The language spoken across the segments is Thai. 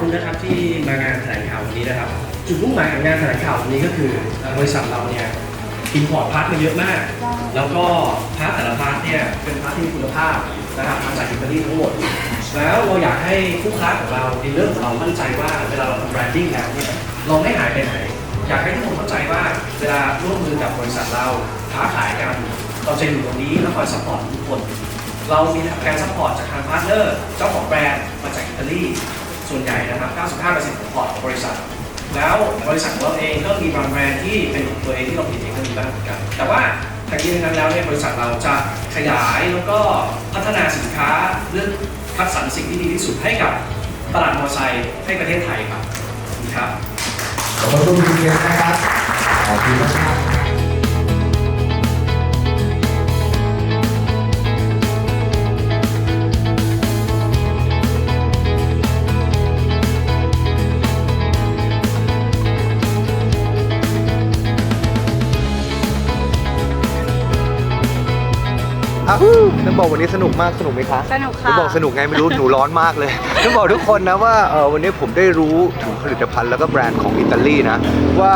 คุณนะครับที่มางานแถลงข่าววันนี้นะครับ จุดมุ่งหมายของงานแถลงข่าววันนี้ก็คือบริษัทเราเนี่ยอินพอร์ตพาร์ทมาเยอะมาก แล้วก็พาร์ทแต่ละพาร์ทเนี่ยเป็นพาร์ทที่มีคุณภาพนะครับมาจากอิตาลีทั้งหมด แล้วเราอยากให้ผู้ค้าของเราดีลเลอร์ของเรามั่นใจว่าเวลาเราทำแบรนดิ้งแล้วเนี่ยเราไม่หายไปไหน อยากให้ทุกคนเข้าใจว่าเวลาร่วมมือกับบริษัทเราค้าขายกันเราจะอยู่ตรงนี้แล้วคอยซัพพอร์ตทุกคน เรามีการซัพพอร์ตจากทางพาร์ทเนอร์เจ้าของแบรนด์มาจากอิตาลี ส่วนใหญ่นะครับ 95%ของพอร์ตของบริษัท แล้วบริษัทของเราเองก็มีบางแบรนด์ที่เป็นของตัวเองที่เราผลิตเองก็มีบ้างเหมือนกัน แต่ว่าทั้งนี้ทั้งนั้นแล้วเนี่ยบริษัทเราจะขยายแล้วก็พัฒนาสินค้าเรื่องคัดสรรสิ่งที่ดีที่สุดให้กับตลาดมอเตอร์ไซค์ให้ประเทศไทยครับขอบคุณครับ ขอบคุณคุณเกียรนะครับ ขอบคุณมาก อ้าวต้องบอกวันนี้สนุกมากสนุกไหมคะสนุกหนูค่ะบอกสนุกไงไม่รู้หนูร้อนมากเลยต้องบอกทุกคนนะว่าเออวันนี้ผมได้รู้ถึงผลิตภัณฑ์แล้วก็แบรนด์ของอิตาลีนะว่า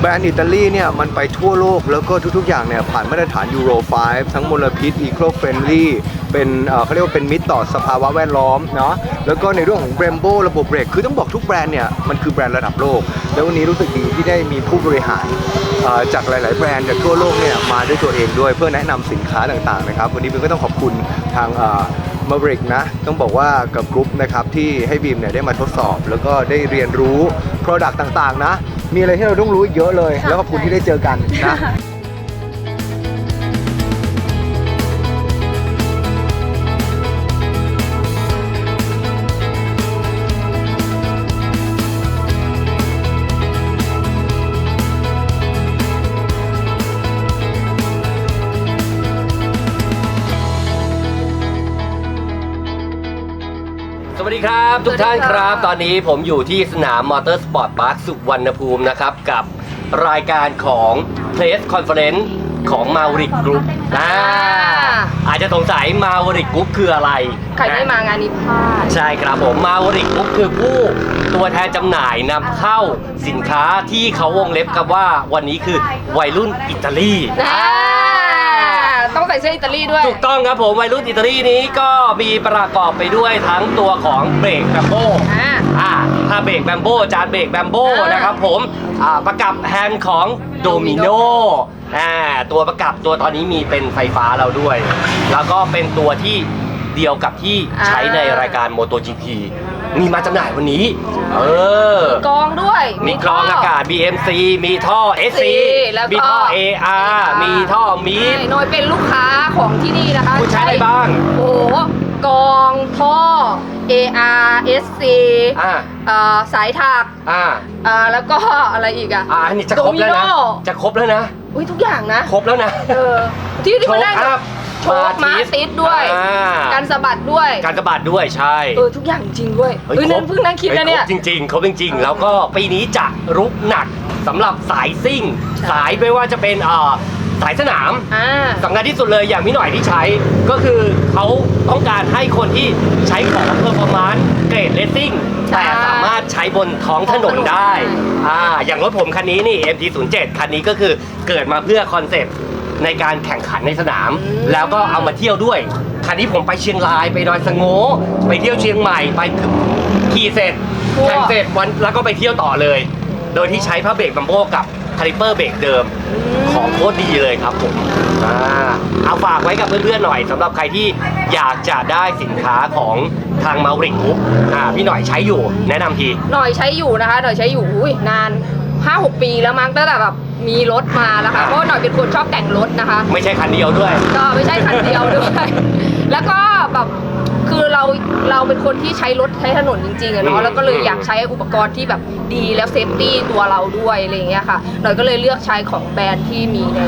แบรนด์อิตาลีเนี่ยมันไปทั่วโลกแล้วก็ทุกๆอย่างเนี่ยผ่านมาตรฐานยูโร 5 ทั้งมลพิษ eco friendly เป็นเขาเรียกว่าเป็นมิตรต่อสภาวะแวดล้อมเนาะแล้วก็ในเรื่องของ Brembo ระบบเบรกคือต้องบอกทุกแบรนด์เนี่ยมันคือแบรนด์ระดับโลก แล้ววันนี้รู้สึกดีที่ได้มีผู้บริหารจากหลาย ๆ แบรนด์จากทั่วโลกเนี่ยมาด้วยตัวเองด้วยเพื่อแนะนำสินค้าต่าง ๆ นะครับ วันนี้บีมก็ต้องขอบคุณทางมาบริกนะ ต้องบอกว่ากับกรุ๊ปนะครับที่ให้บีมเนี่ยได้มาทดสอบ แล้วก็ได้เรียนรู้ Product ต่าง ๆ นะ มีอะไรที่เราต้องรู้อีกเยอะเลย แล้วขอบคุณที่ได้เจอกันนะ ครับ ทุกท่านครับ ตอนนี้ผมอยู่ที่สนามมอเตอร์สปอร์ตพาร์คสุวรรณภูมินะครับ กับรายการของ Place Conference ของ m a v e r i c Group อ่าอาจจะสงสัย m a v e r i c Group คืออะไร ใครได้มางานนี้พลาดใช่ครับผม m a v e r i c Group คือผู้ตัวแทนจำหน่ายนำเข้าสินค้าที่เขาวงเล็บครับว่าวันนี้คือวัยรุ่นอิตาลีอ่า ต้องใส่เสื้ออิตาลีด้วย ถูกต้องครับผมวัยรุ่นอิตาลีนี้ก็มีประกอบไปด้วยทั้งตัวของเบรกแบมโบอ่า อ่าถ้าเบรกแบมโบจานเบรกแบมโบอ่านนะครับผมอ่าประกับแฮนด์ของโดมิโนอ่าตัวประกับตัวตอนนี้มีเป็นไฟฟ้าแล้วด้วย แล้วก็เป็นตัวที่เดียวกับที่ใช้ในรายการ MotoGP มีมาจำหน่ายวันนี้ เออ กองด้วยมีกรองอากาศ BMC มีท่อ SC แล้วก็มีท่อ AR มีท่อมีนี่หน่อยเป็นลูกค้าของที่นี่นะคะคุณใช้อะไรบ้าง โอ้โหกองท่อ AR SC อ่า เอ่อสายถักอ่า อ่าแล้วก็อะไรอีกอะอ่าอันนี้จะครบแล้วนะ โดมิโจะครบแล้วนะ อุ้ยทุกอย่างนะ ครบแล้วนะ เออที่ที่มานั่งโชว์อัพโชว์มาติดด้วย อ่าการสะบัดด้วยการสะบัดด้วยใช่ เออทุกอย่างจริงด้วยฮ้เฮ้ยครนั่บนเพิ่งนั่งคิดนะเนี่ยฮ้ครบจริงๆครบจริง ๆ แล้วก็ปีนี้จะรุกหนักสำหรับสายซิ่งสายไม่ว่าจะเป็นเอ่อสายสนาม อ่า สำคัญที่สุดเลยอย่างพี่หน่อยที่ใช้ก็คือเขาต้องการให้คนที่ใช้ของเพอร์ฟอร์มานซ์เกรดเลสซิ่งใช่แต่สามารถใช้บนท้องถนนได้ใช่อ่าอย่างรถผมคันนี้นี่ MT07 คันนี้ก็คือเกิดมาเพื่อคอนเซปต์ ในการแข่งขันในสนาม แล้วก็เอามาเที่ยวด้วยคันนี้ผมไปเชียงรายไปดอยสะโงไปเที่ยวเชียงใหม่ไปคือขี่เสร็จแข่งเสร็จวันแล้วก็ไปเที่ยวต่อเลย โดยที่ใช้ผ้าเบรกบัมโบกับคาลิปเปอร์เบรกเดิมของโคตรดีเลยครับผมอ่าเอาฝากไว้กับเพื่อนๆหน่อยสำหรับใครที่อยากจะได้สินค้าของทางมาริกรุ๊ปอ่าพี่หน่อยใช้อยู่ แนะนำที หน่อยใช้อยู่นะคะ หน่อยใช้อยู่อุ้ยนาน 5-6ปีแล้วมั้งตั้งแต่แบบมีรถมาแล้วค่ะเพราะว่าหน่อยเป็นคนชอบแต่งรถนะคะ ไม่ใช่คันเดียวด้วย ก็ไม่ใช่คันเดียวด้วย แล้วก็แบบคือเราเราเป็นคนที่ใช้รถใช้ถนนจริงๆอะอืเนาะมแล้วก็เลยอยากใช้อุปกรณ์ที่แบบดีแล้วเซฟตี้ตัวเราด้วยอะไรอย่างเงี้ยค่ะ หน่อยก็เลยเลือกใช้ของแบรนด์ที่มีใน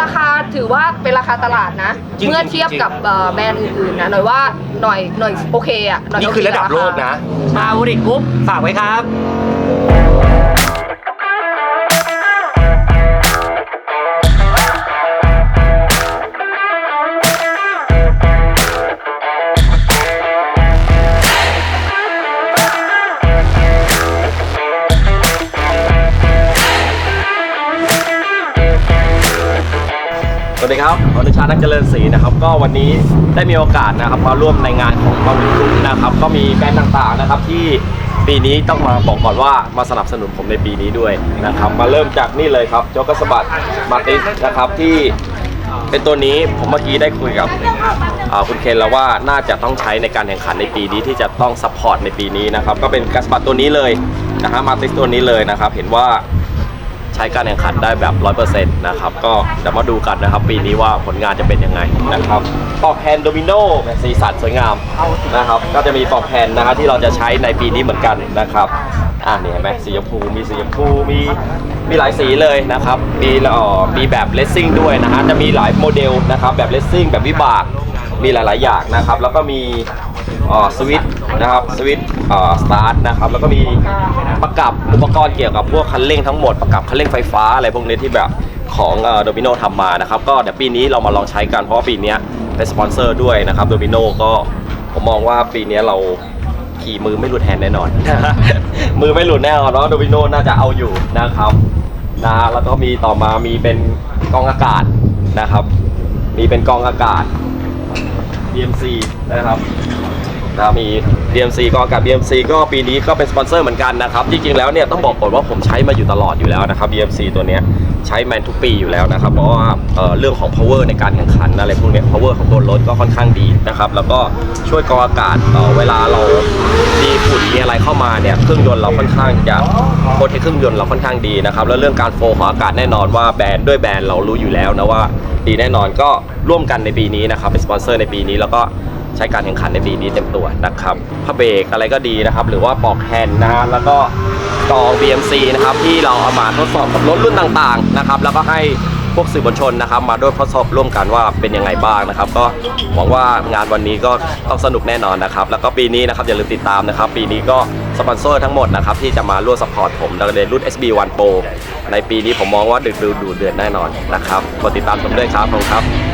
ราคาถือว่าเป็นราคาตลาดนะ จริงๆเมื่อเทียบกับเอ่อแบรนด์อื่นๆนะหน่อยว่าหน่อยหน่อยโอเคอะหน่อยนี่โเคือระดับโลกนะ มาริกรุ๊ปฝากไว้ครับ วัสดีครับอนุชาตินักเจริญศรีนะครับ ก็วันนี้ได้มีโอกาสนะครับมาร่วมในงานของบางวิกรุ๊ปนะครับ ก็มีแบรนด์ต่างๆนะครับที่ปีนี้ต้องมาบอกก่อนว่ามาสนับสนุนผมในปีนี้ด้วยนะครับ มาเริ่มจากนี่เลยครับโจกสบัดมาติสนะครับที่เป็นตัวนี้ผมเมื่อกี้ได้คุยกับคุณเคนแล้วว่าน่าจะต้องใช้ในการแข่งขันในปีนี้ที่จะต้องซัพพอร์ตในปีนี้นะครับ ก็เป็นกัสบัดตัวนี้เลยนะฮะมาติสตัวนี้เลยนะครับ เห็นว่า ใช้การแข่งขันได้แบบ 100%นะครับ ก็เดี๋ยวมาดูกันนะครับ ปีนี้ว่าผลงานจะเป็นยังไงนะครับปอกแผ่นโดมิโนแบบสีสันสวยงามนะครับ ก็จะมีปอกแผ่นนะฮะที่เราจะใช้ในปีนี้เหมือนกันนะครับอ่านี่เห็นไหมสีชมพูมีสีชมพูมีมีหลายสีเลยนะครับ มีออมีแบบเลสซิ่งด้วยนะฮะจะมีหลายโมเดลนะครับแบบเลสซิ่งแบบวิบากมีหลาย ๆ อย่างนะครับ แล้วก็มีสวิตนะครับสวิตสตาร์ทนะครับแล้วก็มีประกับอุปกรณ์เกี่ยวกับพวกคันเร่งทั้งหมดประกับคันเร่งไฟฟ้าอะไรพวกนี้ที่แบบของโดมิโนทำมานะครับก็เดี๋ยวปีนี้เรามาลองใช้กันเพราะว่าปีนี้เป็นสปอนเซอร์ด้วยนะครับโดมิโนก็ผมมองว่าปีนี้เราขี่มือไม่หลุดแฮนด์แน่นอน มือไม่หลุดแน่นอนเพราะโดมิโนน่าจะเอาอยู่นะครับนะแล้วก็มีต่อมามีเป็นกองอากาศนะครับ มีเป็นกองอากาศ DMC นะครับนะมี DMC กองอากาศ DMC ก็ปีนี้ก็เป็นสปอนเซอร์เหมือนกันนะครับ จริงๆแล้วเนี่ยต้องบอกก่อนว่าผมใช้มาอยู่ตลอดอยู่แล้วนะครับ DMC ตัวเนี้ย ใช้แมนทุกปีอยู่แล้วนะครับ เพราะว่าเเรื่องของ power ในการแข่งขันอะไรพวกเนี้ย power ของตัวรถก็ค่อนข้างดีนะครับ แล้วก็ช่วยกรองอากาศเอ่อเวลาเรามีฝุ่นมีอะไรเข้ามาเนี่ย เครื่องยนต์เราค่อนข้างจะโปรเทคเครื่องยนต์เราค่อนข้างดีนะครับ แล้วเรื่องการโฟลของอากาศแน่นอนว่าแบรนด์ด้วยแบรนด์เรารู้อยู่แล้วนะว่าดีแน่นอนก็ร่วมกันในปีนี้นะครับเป็นสปอนเซอร์ในปีนี้แล้วก็ ใช้การแข่งขันในปีนี้เต็มตัวนะครับผ้าเบรกอะไรก็ดีนะครับ หรือว่าปอกแฮนด์นะฮะแล้วก็กอง BMC นะครับที่เราเอามาทดสอบกับรถรุ่นต่างๆนะครับแล้วก็ให้พวกสื่อมวลชนนะครับ มาด้วยทดสอบร่วมกันว่าเป็นยังไงบ้างนะครับ ก็หวังว่างานวันนี้ก็ต้องสนุกแน่นอนนะครับ แล้วก็ปีนี้นะครับอย่าลืมติดตามนะครับ ปีนี้ก็สปอนเซอร์ทั้งหมดนะครับที่จะมาร่วมสปอร์ตผมในรุ่น SB1 Pro ในปีนี้ผมมองว่าดึกดูดเดือดแน่นอนนะครับกดติดตามชมด้วยครับขอบคุณครับ